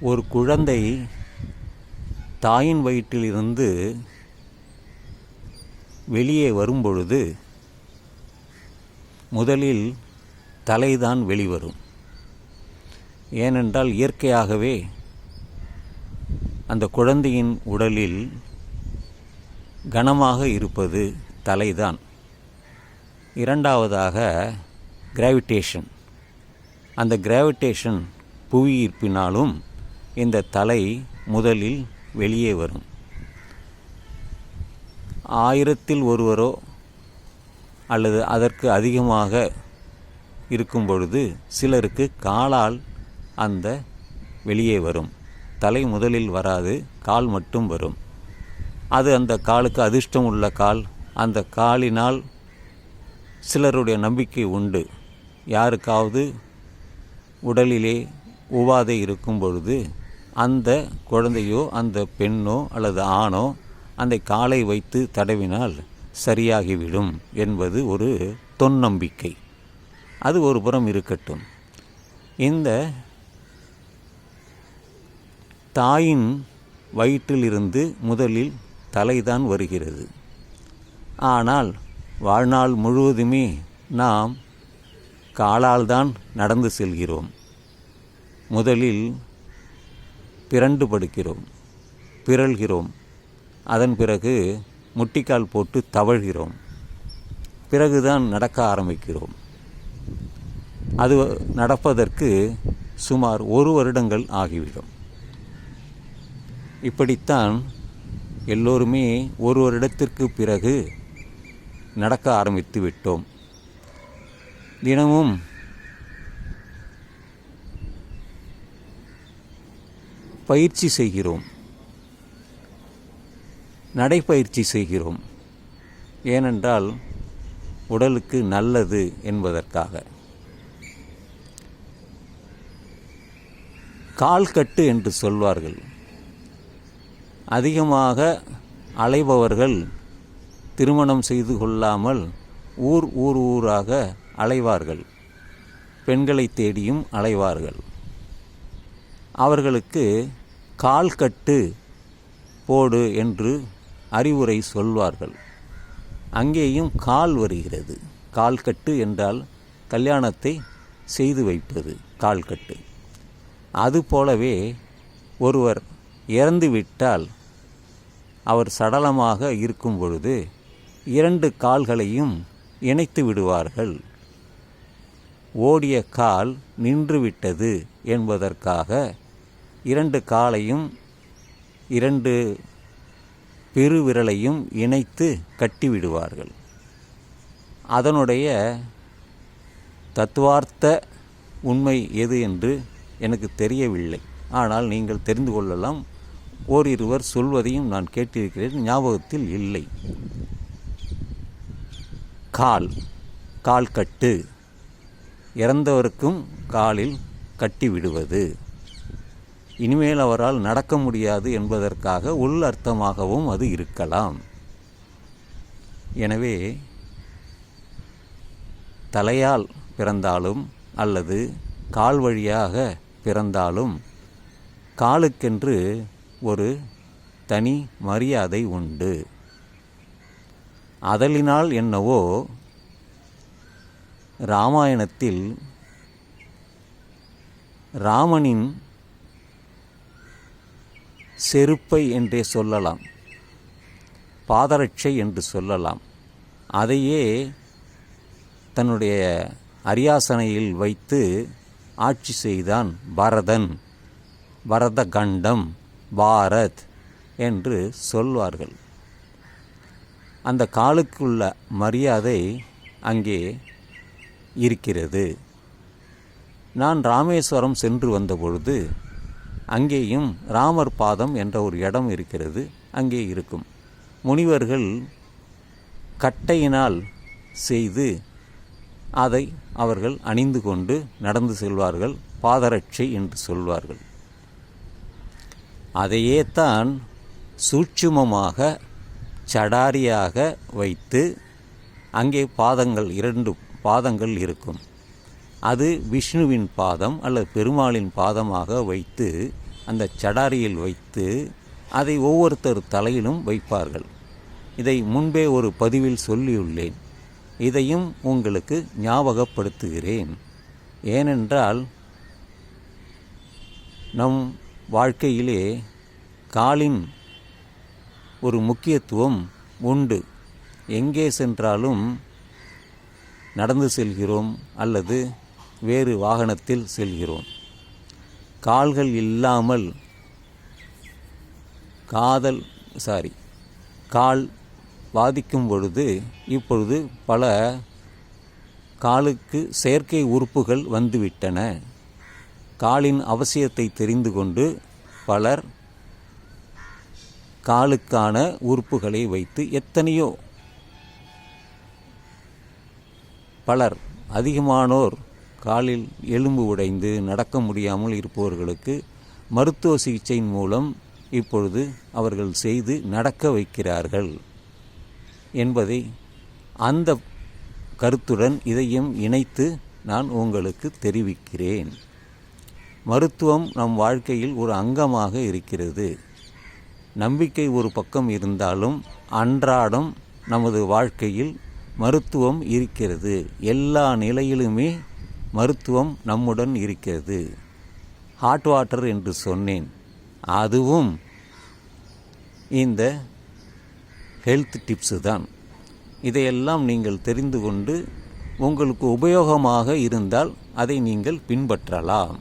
ஒரு குழந்தை தாயின் வயிற்றிலிருந்து வெளியே வரும்பொழுது முதலில் தலைதான் வெளிவரும். ஏனென்றால் இயற்கையாகவே அந்த குழந்தையின் உடலில் கனமாக இருப்பது தலைதான். இரண்டாவதாக கிராவிடேஷன் அந்த கிராவிடேஷன் புவி ஈர்ப்பினாலும் இந்த தலை முதலில் வெளியே வரும். ஆயிரத்தில் ஒருவரோ அல்லது அதற்கு அதிகமாக இருக்கும் பொழுது சிலருக்கு காலால் அந்த வெளியே வரும். தலை முதலில் வராது கால் மட்டும் வரும். அது அந்த காலுக்கு அதிர்ஷ்டம் உள்ள கால். அந்த காலினால் சிலருடைய நம்பிக்கை உண்டு. யாருக்காவது உடலிலே உபாதை இருக்கும் பொழுது அந்த குழந்தையோ அந்த பெண்ணோ அல்லது ஆணோ அந்த காலை வைத்து தடவினால் சரியாகிவிடும் என்பது ஒரு தொன்னம்பிக்கை. அது ஒரு புறம் இருக்கட்டும். இந்த தாயின் வயிற்றிலிருந்து முதலில் தலைதான் வருகிறது. ஆனால் வாழ்நாள் முழுவதுமே நாம் காலால் தான் நடந்து செல்கிறோம். முதலில் பிறண்டு படுக்கிறோம் பிறழ்கிறோம் அதன் பிறகு முட்டிக்கால் போட்டு தவழ்கிறோம். பிறகுதான் நடக்க ஆரம்பிக்கிறோம். அது நடப்பதற்கு சுமார் ஒரு வருடங்கள் ஆகிவிடும். இப்படித்தான் எல்லோருமே ஒரு வருடத்திற்கு பிறகு நடக்க ஆரம்பித்து விட்டோம். தினமும் பயிற்சி செய்கிறோம். நடைப்பயிற்சி செய்கிறோம். ஏனென்றால் உடலுக்கு நல்லது என்பதற்காக. கால்கட்டு என்று சொல்வார்கள். அதிகமாக அலைபவர்கள் திருமணம் செய்து கொள்ளாமல் ஊர் ஊர் ஊராக அலைவார்கள். பெண்களை தேடியும் அலைவார்கள். அவர்களுக்கு கால்கட்டு போடு என்று அறிவுரை சொல்வார்கள். அங்கேயும் கால் வருகிறது. கால்கட்டு என்றால் கல்யாணத்தை செய்து வைப்பது கால்கட்டு அதுபோலவே ஒருவர் இறந்துவிட்டால் அவர் சடலமாக இருக்கும் பொழுது இரண்டு கால்களையும் இணைத்து விடுவார்கள். ஓடிய கால் நின்றுவிட்டது என்பதற்காக இரண்டு காலையும் இரண்டு பெருவிரலையும் இணைத்து கட்டிவிடுவார்கள். அதனுடைய தத்துவார்த்த உண்மை எது என்று எனக்கு தெரியவில்லை. ஆனால் நீங்கள் தெரிந்து கொள்ளலாம் ஓரிருவர் சொல்வதையும் நான் கேட்டிருக்கிறேன் ஞாபகத்தில் இல்லை. கால் கால் கட்டு இறந்தவருக்கும் காலில் கட்டி விடுவது இனிமேல் அவரால் நடக்க முடியாது என்பதற்காக உள் அர்த்தமாகவும் அது இருக்கலாம். எனவே தலையால் பிறந்தாலும் அல்லது கால் வழியாக பிறந்தாலும் காலுக்கென்று ஒரு தனி மரியாதை உண்டு. அதலினால் என்னவோ ராமாயணத்தில் ராமனின் செருப்பை என்றே சொல்லலாம். பாதரட்சை என்று சொல்லலாம். அதையே தன்னுடைய அரியாசனையில் வைத்து ஆட்சி செய்தான் பரதன் பரத கண்டம் பாரத் என்று சொல்வார்கள். அந்த காலுக்குள்ள மரியாதை அங்கே இருக்கிறது. நான் ராமேஸ்வரம் சென்று வந்தபொழுது அங்கேயும் ராமர் பாதம் என்ற ஒரு இடம் இருக்கிறது அங்கே இருக்கும். முனிவர்கள் கட்டையினால் செய்து அதை அவர்கள் அணிந்து கொண்டு நடந்து செல்வார்கள் பாதரட்சை என்று சொல்வார்கள். அதையே தான் சூட்சுமமாக சடாரியாக வைத்து அங்கே பாதங்கள் இரண்டு பாதங்கள் இருக்கும். அது விஷ்ணுவின் பாதம் அல்லது பெருமாளின் பாதமாக வைத்து அந்த சடாரியில் வைத்து அதை ஒவ்வொருத்தர் தலையிலும் வைப்பார்கள். இதை முன்பே ஒரு பதிவில் சொல்லியுள்ளேன். இதையும் உங்களுக்கு ஞாபகப்படுத்துகிறேன். ஏனென்றால் நம் வாழ்க்கையிலே காலின் ஒரு முக்கியத்துவம் உண்டு. எங்கே சென்றாலும் நடந்து செல்கிறோம் அல்லது வேறு வாகனத்தில் செல்கிறோம். கால்கள் இல்லாமல் காதல் சாரி கால் பாதிக்கும் பொழுது இப்பொழுது பல காலுக்கு செயற்கை உறுப்புகள் வந்துவிட்டன. காலின் அவசியத்தை தெரிந்து கொண்டு பலர் காலுக்கான உறுப்புகளை வைத்து எத்தனையோ பலர் அதிகமானோர் காலில் எலும்பு உடைந்து நடக்க முடியாமல் இருப்பவர்களுக்கு மருத்துவ சிகிச்சையின் மூலம் இப்பொழுது அவர்கள் செய்து நடக்க வைக்கிறார்கள் என்பதை அந்த கருத்துடன் இதையும் இணைத்து நான் உங்களுக்கு தெரிவிக்கிறேன். மருத்துவம் நம் வாழ்க்கையில் ஒரு அங்கமாக இருக்கிறது. நம்பிக்கை ஒரு பக்கம் இருந்தாலும் அன்றாடம் நமது வாழ்க்கையில் மருத்துவம் இருக்கிறது. எல்லா நிலையிலுமே மருத்துவம் நம்முடன் இருக்கிறது. ஹாட் வாட்டர் என்று சொன்னேன். அதுவும் இந்த ஹெல்த் டிப்ஸு தான். இதையெல்லாம் நீங்கள் தெரிந்து கொண்டு உங்களுக்கு உபயோகமாக இருந்தால் அதை நீங்கள் பின்பற்றலாம்.